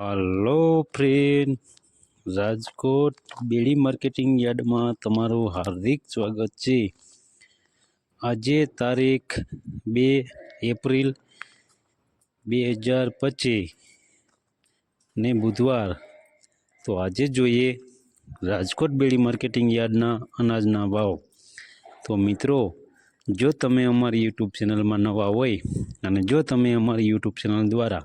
Hello friend Rajkot Bedi marketing યાર્ડમાં તમારું હાર્દિક સ્વાગત છે. આજે તારીખ બે એપ્રિલ બે હજાર પચીસ ને બુધવાર. તો આજે જોઈએ રાજકોટ બેડી માર્કેટિંગ યાર્ડના અનાજના ભાવ. તો મિત્રો, જો તમે અમારી યુટ્યુબ ચેનલમાં નવા હોય અને જો તમે અમારી યુટ્યુબ ચેનલ દ્વારા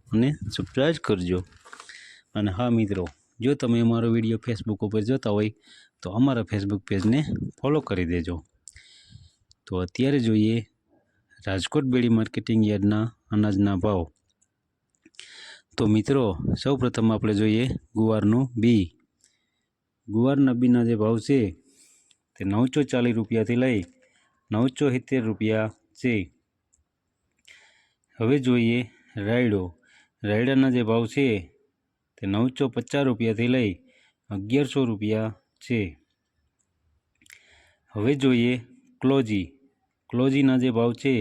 અને સબસ્ક્રાઈબ કરજો. અને હા મિત્રો, જો તમે અમારો વીડિયો ફેસબુક ઉપર જોતા હોય, તો અમારા ફેસબુક પેજને ફોલો કરી દેજો. તો અત્યારે જોઈએ રાજકોટ બેડી માર્કેટિંગ યાર્ડના અનાજના ભાવ. તો મિત્રો, સૌપ્રથમ આપણે જોઈએ ગુવારનું બી. ગુવારના બીના જે ભાવ છે, તે નવસો ચાલીસ રૂપિયાથી લઈ નવસો સિત્તેર રૂપિયા છે. હવે જોઈએ રાયડો. રાયડાના જે ભાવ છે, તે નવસો પચાસ રૂપિયાથી લઈ અગિયારસો રૂપિયા છે. હવે જોઈએ ક્લોજી. ક્લોજીના જે ભાવ છે,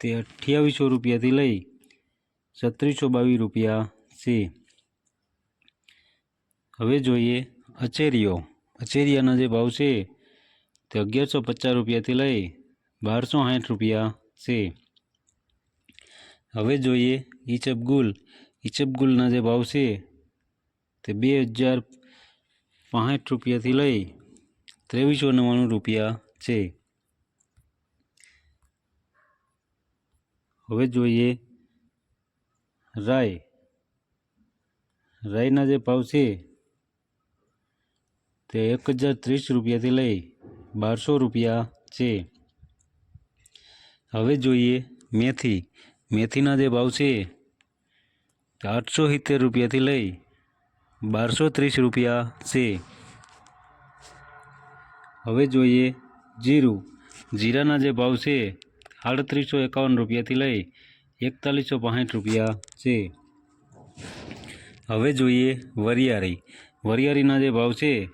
તે અઠ્યાવીસો રૂપિયાથી લઈ છત્રીસો બાવીસ રૂપિયા છે. હવે જોઈએ અચેરીઓ. અચેરિયાના જે ભાવ છે, તે અગિયારસો પચાસ રૂપિયાથી લઈ બારસો સાઠ રૂપિયા છે. હવે જોઈએ ઈચબગુલ ઈચબગુલના જે ભાવ છે તે બે હજાર પાંસઠ રૂપિયાથી લઈ ત્રેવીસો નવ્વાણું રૂપિયા છે. હવે જોઈએ રાય. રાયના જે ભાવ છે તે એક હજાર ત્રીસ રૂપિયાથી લઈ બારસો રૂપિયા છે. હવે જોઈએ મેથી. મેથીના જે ભાવ છે આઠસો સિત્તેર રૂપિયાથી લઈ બારસો ત્રીસ રૂપિયા છે. હવે જોઈએ જીરું. જીરાના જે ભાવ છે, આડત્રીસો એકાવન રૂપિયાથી લઈ એકતાલીસો પાંસઠ રૂપિયા છે. હવે જોઈએ વરિયાળી. વરિયાળીના જે ભાવ છે,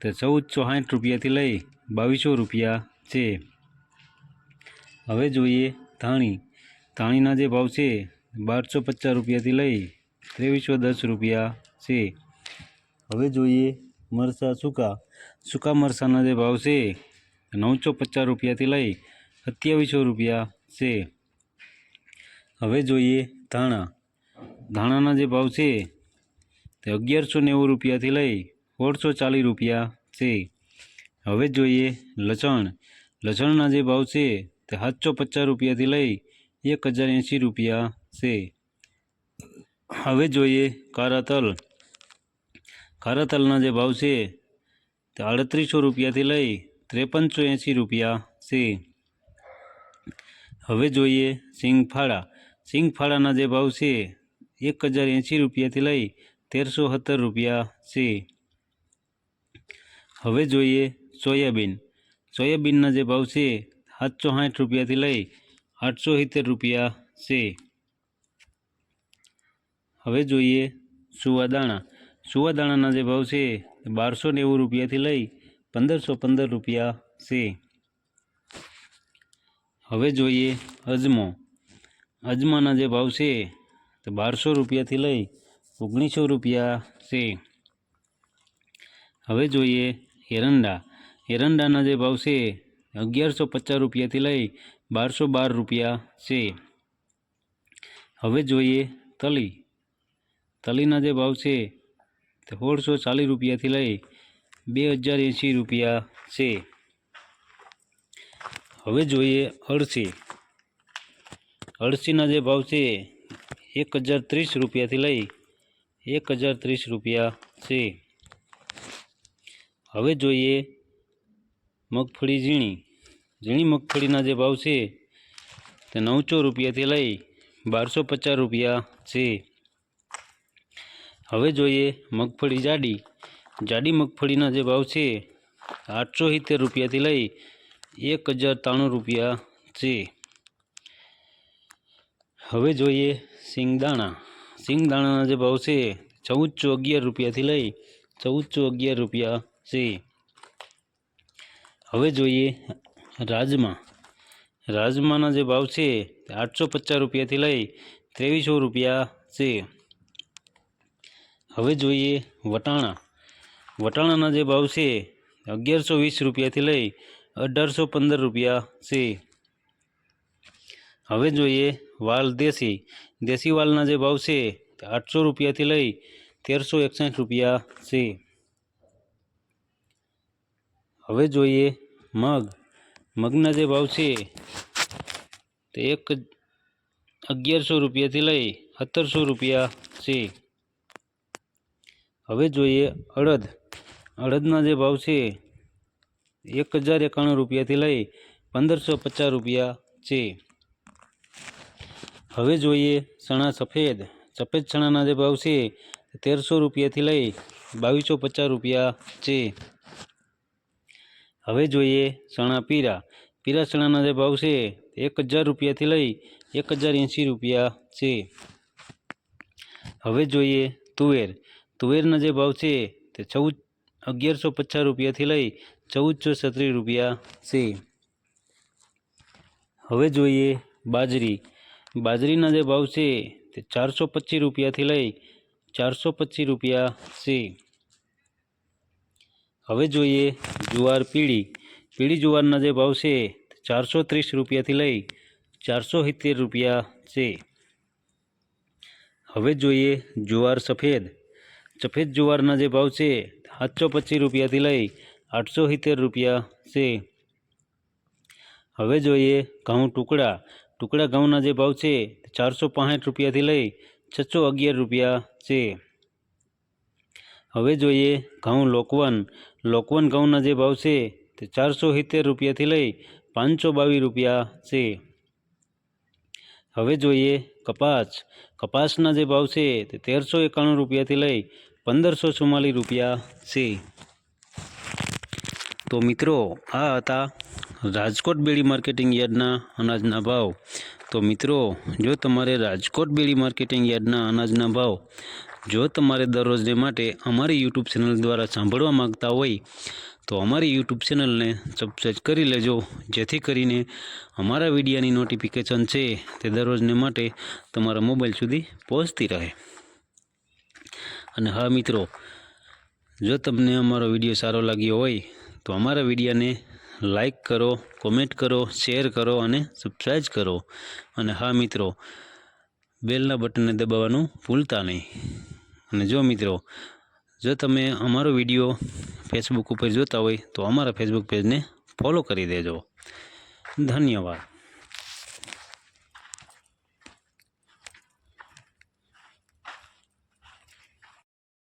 તે ચૌદ ચોસાઠ રૂપિયાથી લઈ બાવીસો રૂપિયા છે. હવે જોઈએ ધાણી. ધાણીના જે ભાવ છે બારસો પચાસ રૂપિયાથી લઈ ત્રેવીસો દસ રૂપિયા છે. હવે જોઈએ મરચાં સૂકા. સૂકા મરચાંના જે ભાવ છે, નવસો પચાસ રૂપિયાથી લઈ સત્યાવીસો રૂપિયા છે. હવે જોઈએ ધાણા. ધાણાના જે ભાવ છે, તે અગિયારસો નેવું રૂપિયાથી લઈ સોળસો ચાલીસ રૂપિયા છે. હવે જોઈએ લસણ. લસણના જે ભાવ છે, તે સાતસો પચાસ રૂપિયાથી લઈ એક હજાર એંસી રૂપિયા છે હવે જોઈએ કારા તલ કારા તલના જે ભાવ છે તે આડત્રીસો રૂપિયાથી લઈ ત્રેપનસો એંસી રૂપિયા છે હવે જોઈએ સિંગફાળા સિંગફાળાના જે ભાવ છે એક હજાર એંસી રૂપિયાથી લઈ તેરસો સત્તર રૂપિયા છે હવે જોઈએ સોયાબીન સોયાબીનના જે ભાવ છે સાતસો સાઠ રૂપિયાથી લઈ આઠસો સિત્તેર રૂપિયા છે હવે જોઈએ સુવાદાણા સુવાદાણાના જે ભાવ છે બારસો નેવું રૂપિયાથી લઈ પંદરસો પંદર રૂપિયા છે. હવે જોઈએ અજમો. અજમાના જે ભાવ છે તે બારસો રૂપિયાથી લઈ ઓગણીસો રૂપિયા છે. હવે જોઈએ એરંડા. એરંડાના જે ભાવ છે અગિયારસો પચાસ રૂપિયાથી લઈ બારસો બાર રૂપિયા છે. હવે જોઈએ તલી. તલીના જે ભાવ છે તે સોળસો ચાલીસ રૂપિયાથી લઈ બે હજાર એંસી રૂપિયા છે. હવે જોઈએ અળસી. અળસીના જે ભાવ છે એક હજાર ત્રીસ રૂપિયાથી લઈ એક હજાર ત્રીસ રૂપિયા છે. હવે જોઈએ મગફળી ઝીણી. ઝીણી મગફળીના જે ભાવ છે તે નવસો રૂપિયાથી લઈ બારસો પચાસ રૂપિયા છે. હવે જોઈએ મગફળી જાડી. જાડી મગફળીના જે ભાવ છે, આઠસો સિત્તેર રૂપિયાથી લઈ એક હજાર ત્રાણું રૂપિયા છે. હવે જોઈએ સિંગદાણા. સિંગદાણાના જે ભાવ છે, ચૌદસો અગિયાર રૂપિયાથી લઈ ચૌદસો અગિયાર રૂપિયા છે. હવે જોઈએ રાજમા. રાજમાના જે ભાવ છે, આઠસો પચાસ રૂપિયાથી લઈ ત્રેવીસો રૂપિયા છે. હવે જોઈએ વટાણા. વટાણાના જે ભાવ છે, અગિયારસો વીસ રૂપિયાથી લઈ અઢારસો પંદર રૂપિયા છે. હવે જોઈએ વાલ દેશી. દેશી વાલના જે ભાવ છે, આઠસો રૂપિયાથી લઈ તેરસો એકસઠ રૂપિયા છે. હવે જોઈએ મગ. મગના જે ભાવ છે, તે એક અગિયારસો રૂપિયાથી લઈ સત્તરસો રૂપિયા છે. હવે જોઈએ અડદ. અડદના જે ભાવ છે એક હજાર એકાણું રૂપિયાથી લઈ પંદરસો પચાસ રૂપિયા છે. હવે જોઈએ ચણા સફેદ. સફેદ ચણાના જે ભાવ છે, તેરસો રૂપિયાથી લઈ બાવીસો પચાસ રૂપિયા છે. હવે જોઈએ ચણા પીરા. પીરા ચણાના જે ભાવ છે એક હજાર રૂપિયાથી લઈ એક હજાર એંસી રૂપિયા છે. હવે જોઈએ તુવેર. તુવેરના જે ભાવ છે તે ચૌદ, અગિયારસો પચાસ રૂપિયાથી લઈ ચૌદસો છત્રીસ રૂપિયા છે. હવે જોઈએ બાજરી. બાજરીના જે ભાવ છે તે ચારસો પચીસ રૂપિયાથી લઈ ચારસો પચીસ રૂપિયા છે. હવે જોઈએ જુવાર પીળી. પીળી જુવારના જે ભાવ છે તે ચારસો ત્રીસ રૂપિયાથી લઈ ચારસો સિત્તેર રૂપિયા છે. હવે જોઈએ જુવાર સફેદ. સફેદ જુવારના જે ભાવ છે, સાતસો પચીસ રૂપિયાથી લઈ આઠસો સિત્તેર રૂપિયા છે. હવે જોઈએ ઘઉં ટુકડા. ટુકડા ઘઉંના જે ભાવ છે, ચારસો પાંસઠ રૂપિયાથી લઈ છસો અગિયાર રૂપિયા છે. હવે જોઈએ ઘઉં લોકવન. લોકવન ઘઉંના જે ભાવ છે, તે ચારસો સિત્તેર રૂપિયાથી લઈ પાંચસો બાવીસ રૂપિયા છે. હવે જોઈએ, કપાસ. કપાસના જે ભાવ છે તે તેરસો એકાણું રૂપિયાથી લઈ પંદરસો ચુમ્માલીસ રૂપિયા છે. તો મિત્રો, આ હતા રાજકોટ બેડી માર્કેટિંગ યાર્ડના અનાજના ભાવ. તો મિત્રો, જો તમારે રાજકોટ બેડી માર્કેટિંગ યાર્ડના અનાજના ભાવ જો તમારે દરરોજને માટે અમારી યુટ્યુબ ચેનલ દ્વારા સાંભળવા માંગતા હોય તો અમારી યુટ્યુબ ચેનલને સબસ્ક્રાઈબ કરી લેજો, જેથી કરીને અમારા વિડીયાની નોટિફિકેશન છે તે દરરોજને માટે તમારા મોબાઈલ સુધી પહોંચતી રહે. અને હા મિત્રો, જો તમને અમારો વીડિયો સારો લાગ્યો હોય, તો અમારા વિડીયાને લાઈક કરો કોમેન્ટ કરો શેર કરો અને સબસ્ક્રાઈબ કરો. અને હા મિત્રો, બેલના બટનને દબાવવાનું ભૂલતા નહીં. અને જો મિત્રો, જો તમે અમારો વીડિયો ફેસબુક ઉપર જોતા હોય તો અમારા ફેસબુક પેજને ફોલો કરી દેજો. ધન્યવાદ.